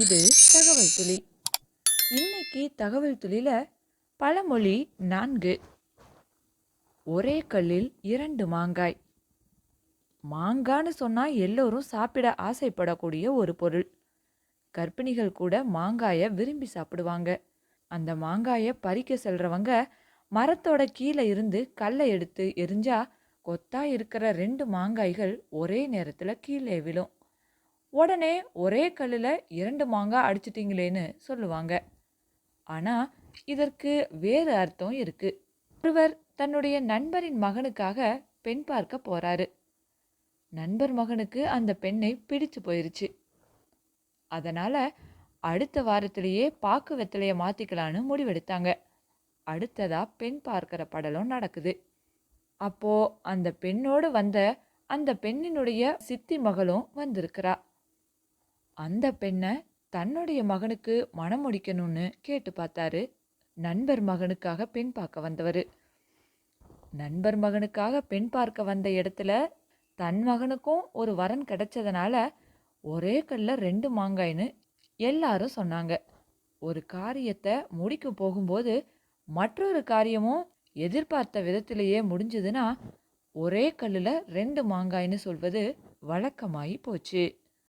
இது தகவல் துளி. இன்னைக்கு தகவல் துளியில பழமொழி நான்கு. ஒரே கல்லில் இரண்டு மாங்காய். மாங்கான்னு சொன்னா எல்லோரும் சாப்பிட ஆசைப்படக்கூடிய ஒரு பொருள். கர்ப்பிணிகள் கூட மாங்காயை விரும்பி சாப்பிடுவாங்க. அந்த மாங்காயை பறிக்க செல்றவங்க மரத்தோட கீழே இருந்து கல்லை எடுத்து எரிஞ்சா கொத்தா இருக்கிற ரெண்டு மாங்காய்கள் ஒரே நேரத்தில் கீழே விழும். உடனே ஒரே கல்லில் இரண்டு மாங்காய் அடிச்சிட்டிங்களேன்னு சொல்லுவாங்க. ஆனால் இதற்கு வேறு அர்த்தம் இருக்கு. ஒருவர் தன்னுடைய நண்பரின் மகனுக்காக பெண் பார்க்க போறாரு. நண்பர் மகனுக்கு அந்த பெண்ணை பிடிச்சு போயிருச்சு. அதனால அடுத்த வாரத்திலேயே பாக்கு வெத்தலைய மாத்திக்கலான்னு முடிவெடுத்தாங்க. அடுத்ததா பெண் பார்க்கிற படலம் நடக்குது. அப்போ அந்த பெண்ணோடு வந்த அந்த பெண்ணினுடைய சித்தி மகளும் வந்திருக்கிறா. அந்த பெண்ணை தன்னுடைய மகனுக்கு மனம் முடிக்கணும்னு கேட்டு பார்த்தாரு. நண்பர் மகனுக்காக பெண் பார்க்க வந்தவர். நண்பர் மகனுக்காக பெண் பார்க்க வந்த இடத்துல தன் மகனுக்கும் ஒரு வரன் கிடைச்சதுனால ஒரே கல்ல ரெண்டு மாங்காய்னு எல்லாரும் சொன்னாங்க. ஒரு காரியத்தை முடிக்க போகும்போது மற்றொரு காரியமும் எதிர்பார்த்த விதத்திலேயே முடிஞ்சதுன்னா ஒரே கல்லில் ரெண்டு மாங்காய்னு சொல்வது வழக்கமாகி போச்சு.